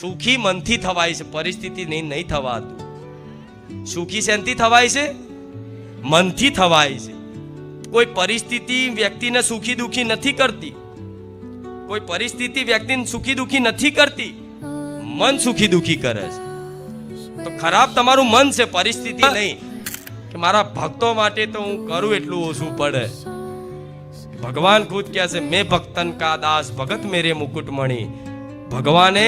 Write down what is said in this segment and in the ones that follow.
સુખી મનથી થવાય છે, પરિસ્થિતિ નહીં નહીં થવાતું. સુખી શેનથી થવાય છે? મનથી થવાય છે. કોઈ પરિસ્થિતિ વ્યક્તિને સુખી દુખી નથી કરતી. કોઈ પરિસ્થિતિ વ્યક્તિને સુખી દુખી નથી કરતી, મન સુખી દુખી કરે છે. તો ખરાબ તમારું મન છે, પરિસ્થિતિ નહીં. કે મારા ભક્તો માટે તો હું કરું એટલું ઓછું પડે. ભગવાન ખુદ કહે છે, મેં ભક્તન કા દાસ ભગત મેરે મુકુટમણી ભગવાને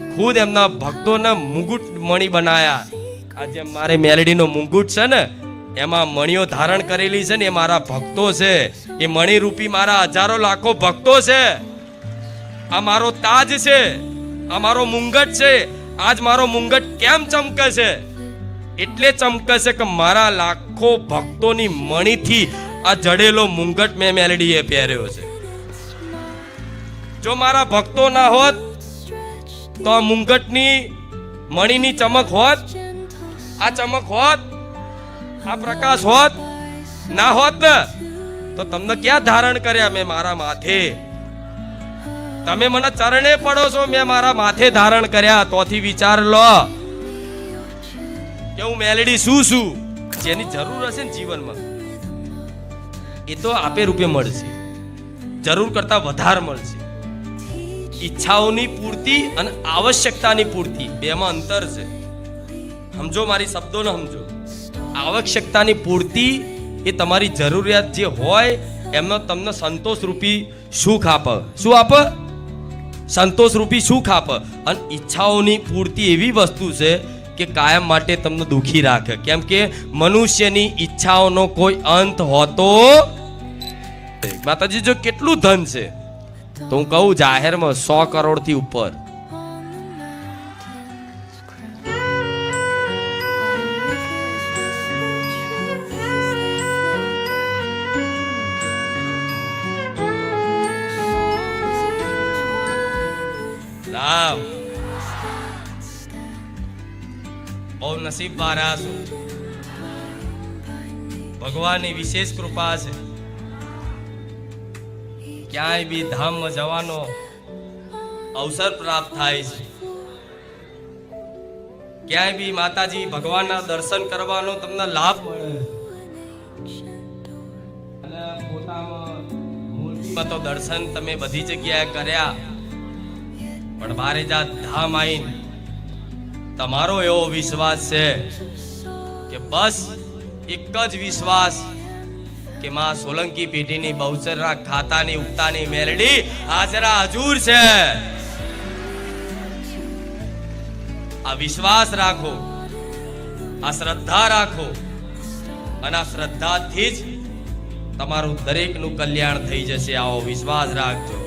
ખુદ એમના ભક્તોના મુગુટ મણી બનાયા. આજે મારે મેલડીનો મુંગુટ છે ને, એમાં મણીઓ ધારણ કરેલી છે ને, એ મારા ભક્તો છે. એ મણીરૂપી મારા હજારો લાખો ભક્તો છે. આ મારો તાજ છે. આ મારો મુંગટ છે. આજ મારો મુંગટ કેમ ચમકે છે? એટલે ચમકે છે કે મારા લાખો ભક્તોની મણીથી આ જડેલો મુંગટ મેં મેલડીએ પહેર્યો છે. જો મારા ભક્તો ના હોત તો આ મુંગટની મણીની ચમક હોત, આ ચમક હોત, આ પ્રકાશ હોત, ના હોત ને, તો તમને ક્યાં ધારણ કર્યા મેં મારા માથે? તમે મને ચરણે પડો છો, મેં મારા માથે ધારણ કર્યા. તોથી વિચાર લો કે હું મેલેડી શું છું? જેની જરૂર હશે ને જીવનમાં. એ તો આપે રૂપે મળશે. જરૂર કરતા વધારે મળશે. ઈચ્છાઓની પૂર્તિ અને આવશ્યકતાની પૂર્તિ, બેમાં અંતર છે. સમજો મારી શબ્દોને, સમજો. આવશ્યકતાની પૂર્તિ એ તમારી જરૂરિયાત જે હોય એમનો તમને સંતોષરૂપી સુખ આપે. શું આપે? સંતોષરૂપી સુખ આપે. અને ઈચ્છાઓની પૂર્તિ એવી વસ્તુ છે કે કાયમ માટે તમને દુખી રાખે. કેમ કે મનુષ્યની ઈચ્છાઓનો કોઈ અંત હોતો માતાજી, જો કેટલું ધન છે તો હું કહું, જાહેરમાં સો કરોડથી ઉપર. રામ. બહુ નસીબ વાળા છું ભગવાનની વિશેષ કૃપા છે. ક્યાંય બી ધામમાં જવાનો અવસર પ્રાપ્ત થાય છે. ક્યાંય બી માતાજી ભગવાનના દર્શન કરવાનો તમને લાભ મળે. અને પોતામાં તો દર્શન તમે બધી જગ્યાએ કર્યા. પણ મારે જા ધામ આવીને તમારો એવો વિશ્વાસ છે કે બસ એક જ વિશ્વાસ કે માં સોલંકી પેઢીની બહુચરના ખાતાની ઉગતાની મેલડી હાજરા હજુર છે. આ વિશ્વાસ રાખો, આ શ્રદ્ધા રાખો અને આ શ્રદ્ધાથી જ તમારું દરેકનું કલ્યાણ થઈ જશે. આવો વિશ્વાસ રાખજો.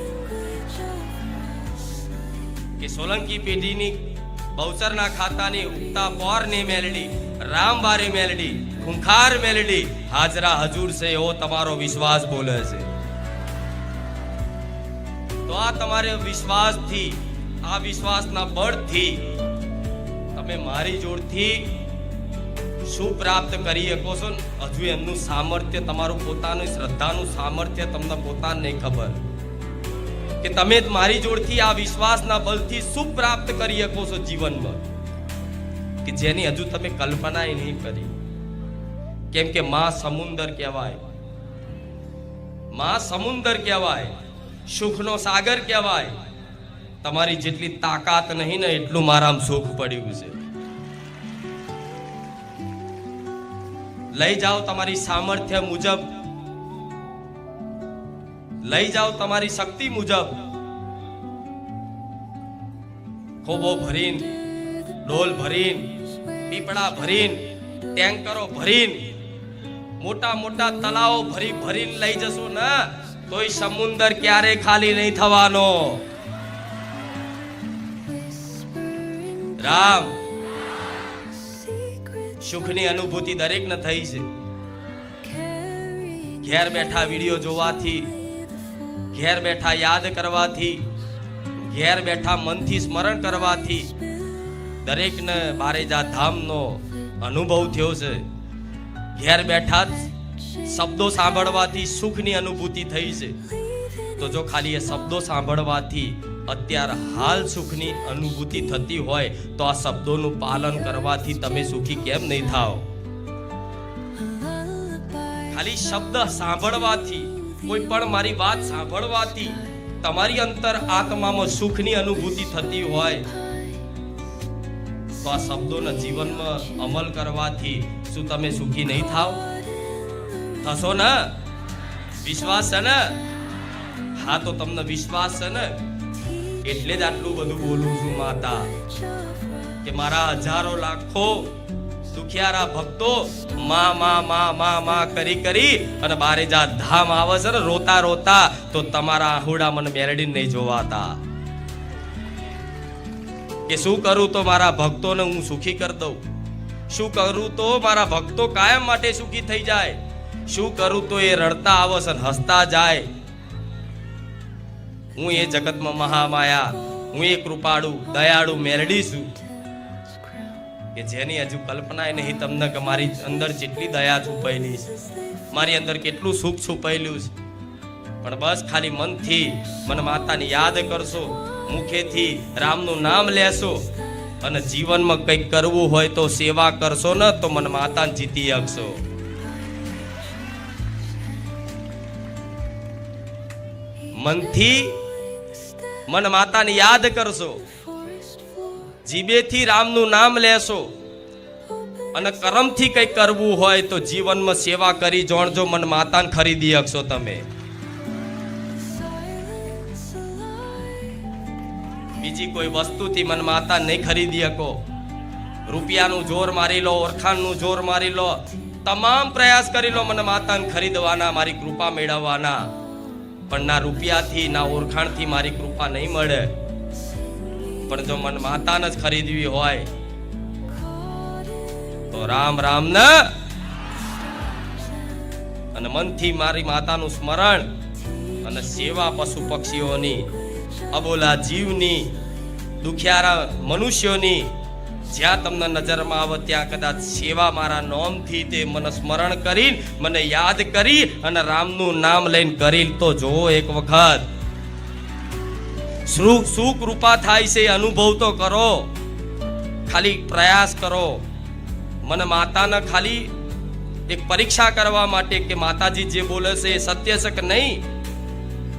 કે સોલંકી પેઢીની બહુચરના ખાતાની ઉગતા પોરની મેલડી રામવારી મેલડી, ખૂંખાર મેલડી, હાજરા હજુર છે એવો તમારો વિશ્વાસ બોલે છે. તો આ તમારે વિશ્વાસથી, આ વિશ્વાસના બળથી તમે મારી જોડથી શું પ્રાપ્ત કરી શકો છો હજુ એમનું સામર્થ્ય તમારું પોતાનું, શ્રદ્ધાનું સામર્થ્ય તમને પોતાને નહીં ખબર. કે તમે મારી જોડથી આ વિશ્વાસના બલથી શું પ્રાપ્ત કરી શકો છો જીવનમાં? કે જેની હજુ તમે કલ્પના નહીં કરી. કેમ કે માં સમુંદર કહેવાય. માં સમુંદર કહેવાય. સુખનો સાગર કહેવાય. તમારી જેટલી તાકાત નહીં ને એટલું મારામાં સુખ પડ્યું છે. લઈ જાઓ તમારી સામર્થ્ય મુજબ. લઈ જાઓ તમારી શક્તિ મુજબ. ખોબો ભરીન, ડોલ ભરીન પીપળા ભરીન, ટેન્કરો ભરીને, મોટા મોટા તલાવો ભરી ભરીને લઈ જશું ને, તોય સમુંદર ક્યારે ખાલી નહીં થવાનો. રામ. સુખની અનુભૂતિ દરેકને થઈ છે. ઘેર બેઠા વીડિયો જોવાથી, ઘેર બેઠા યાદ કરવાથી, ઘેર બેઠા મનથી સ્મરણ કરવાથી દરેકને બારેજા ધામનો અનુભવ થયો છે. ઘેર બેઠા જ શબ્દો સાંભળવાથી સુખની અનુભૂતિ થઈ છે. તો જો ખાલી એ શબ્દો સાંભળવાથી અત્યારે હાલ સુખની અનુભૂતિ થતી હોય, તો આ શબ્દોનું પાલન કરવાથી તમે સુખી કેમ નહીં થાઓ ખાલી શબ્દ સાંભળવાથી, કોઈ પણ મારી વાત સાંભળવાથી તમારી અંતર આત્મામાં સુખની અનુભૂતિ થતી હોય તો આ શબ્દોના જીવનમાં અમલ કરવાથી શું તમે સુખી નહીં થાવ? થશો ને? વિશ્વાસ છે ને? હા, તો તમને વિશ્વાસ છે ને? એટલે જ આટલું બધું બોલું છું, માતા, કે મારા હજારો લાખો દુખિયારા ભક્તો માં માં માં માં માં કરી કરી અને બારે જા ધામ આવે છે ને, રોતા રોતા, તો તમારા આહુડા મને મેરડી નહીં જોવાતા. કે શું કરું તો મારા ભક્તોને હું સુખી કરી દઉં? શું કરું તો મારા ભક્તો કાયમ માટે સુખી થઈ જાય? શું કરું તો એ રડતા આવસ અને હસતા જાય? હું એ જગતમાં મહામાયા, હું એ કૃપાળુ, દયાળુ, મેરડી છું. કે જેની હજુ કલ્પના નહીં તમને કે મારી અંદર જેટલી દયા છુપાયેલી છે. મારી અંદર કેટલું સુખ છુપાયેલું છે. પણ બસ ખાલી મનથી મને માતાની યાદ કરશો. મુખેથી રામનું નામ લેશો. અને જીવનમાં કંઈક કરવું હોય તો સેવા કરશો ને, તો મને માતાને જીતી આપશો. મનથી મન માતાને યાદ કરશો. જીબેથી રામનું નામ લેશો. અને કરમથી કંઈક કરવું હોય તો જીવનમાં સેવા કરી જોણજો, મન માતાને ખરીદી શકશો તમે. બીજી કોઈ વસ્તુથી મન માતા નહીં ખરીદી શકો. રૂપિયાનું જોર મારી લો ઓળખાણનું જોર મારી લો. તમામ પ્રયાસ કરી લો મને માતાને ખરીદવાના, મારી કૃપા મેળવવાના. પણ ના રૂપિયાથી, ના ઓળખાણથી મારી કૃપા નહીં મળે. પણ જો મન માતાને જ ખરીદવી હોય, તો રામ રામ ને. અને મનથી મારી માતાનું સ્મરણ અને સેવા પશુ પક્ષીઓની અબોલા જીવની, દુખિયારા મનુષ્યોની, જ્યાં તમને નજરમાં આવે ત્યાં કદાચ સેવા મારા નોમથી તે મને સ્મરણ કરી, મને યાદ કરી અને રામનું નામ લઈને કરી તો જોવો એક વખત. શું શું કૃપા થાય છે, અનુભવ તો કરો. ખાલી પ્રયાસ કરો. મને માતાને ખાલી એક પરીક્ષા કરવા માટે કે માતાજી જે બોલે છે એ સત્ય છે કે નહીં?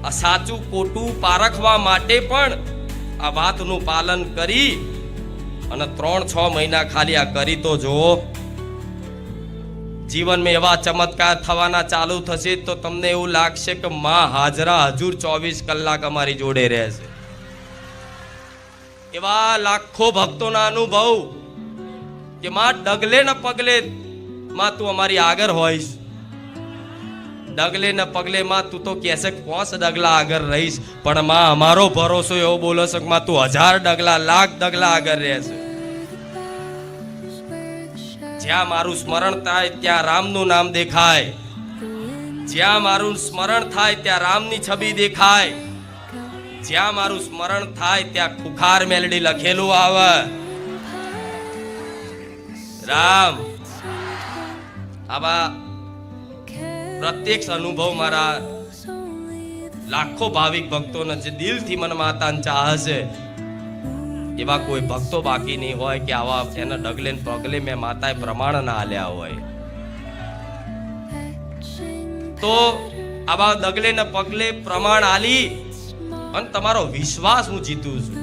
આ સાચું ખોટું પારખવા માટે પણ આ વાતનું પાલન કરી અને ત્રણ છ મહિના ખાલી આ કરી તો જુઓ. જીવનમાં એવા ચમત્કાર થવાના ચાલુ થશે તો તમને એવું લાગશે કે માં હાજરા હજુર ચોવીસ કલાક અમારી જોડે રહેશે. એવા લાખો ભક્તોના અનુભવ કે માં ડગલે ને પગલે માં તું અમારી આગળ હોઈશ. ડગલે ને પગલે માં તું તો કહેશે પાંચ ડગલા આગળ રહીશ? પણ માં, અમારો ભરોસો એવો બોલો છે માં, તું હજાર ડગલા, લાખ ડગલા આગળ રહેશે. જ્યાં મારું સ્મરણ થાય ત્યાં રામનું નામ દેખાય. જ્યાં મારું સ્મરણ થાય ત્યાં રામની છબી દેખાય. જ્યાં મારું સ્મરણ થાય ત્યાં ખુખાર મેલડી લખેલું આવે. રામ. આવા પ્રત્યક્ષ અનુભવ મારા લાખો ભાવિક ભક્તોને જે દિલથી મને માતાને ચાહ છે, એવા કોઈ ભક્તો બાકી નહીં હોય કે આવા એના ડગલે પગલે મેં માતાએ પ્રમાણ ના આલ્યા હોય. તો આવા ડગલે ને પગલે પ્રમાણ આલી અને તમારો વિશ્વાસ હું જીતું છું.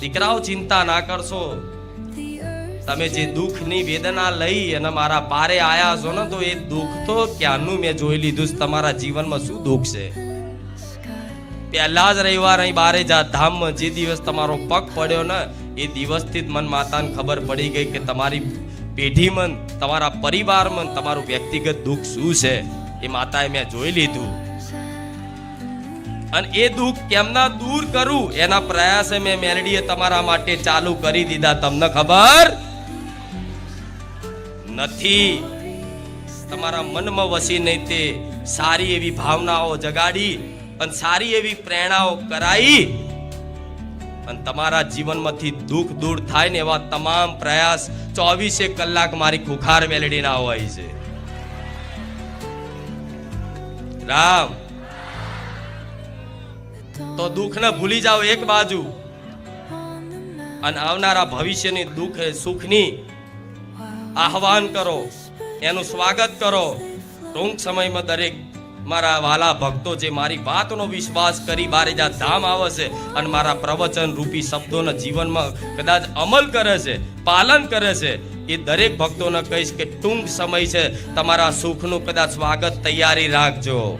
દીકરાઓ ચિંતા ના કરશો. તમે જે દુઃખની વેદના લઈ અને મારા પારે આયા છો ને, તો એ દુઃખ તો ક્યાંનું મેં જોઈ લીધું છે? તમારા જીવનમાં શું દુઃખ છે? પહેલા જ રવિવાર અહીં બારે જા ધામમાં જે દિવસ તમારો પગ પડ્યો ને, એ દિવસથી જ મન માતાને ખબર પડી ગઈ કે તમારી પેઢીમાં, તમારા પરિવારમાં તમારું વ્યક્તિગત દુઃખ શું છે? એ માતાએ મેં જોઈ લીધું. અને એ દુઃખ કેમના દૂર કરું? એના પ્રયાસે મેં મેલડીએ તમારા માટે ચાલુ કરી દીધા. તમને ખબર? નથી. તમારા મનમાં વસી નહીં તે સારી એવી ભાવનાઓ જગાડી અને સારી એવી પ્રેરણાઓ કરાઈ. અને તમારા જીવનમાંથી દુઃખ દૂર થાય ને એવા તમામ પ્રયાસ ચોવીસે કલાક મારી ખુખાર મેલડીના હોય છે. રામ. તો દુઃખને ભૂલી જાઓ એક બાજુ. અને આવનારા ભવિષ્યની દુઃખ સુખની આહવાન કરો, એનું સ્વાગત કરો. ટૂંક સમયમાં દરેક મારા વાલા ભક્તો જે મારી વાતનો વિશ્વાસ કરી બારેજા ધામ આવે છે અને મારા પ્રવચન રૂપી શબ્દોના જીવનમાં કદાચ અમલ કરે છે, પાલન કરે છે, એ દરેક ભક્તોને કહીશ કે ટૂંક સમય છે, તમારા સુખનું કદાચ સ્વાગત તૈયારી રાખજો.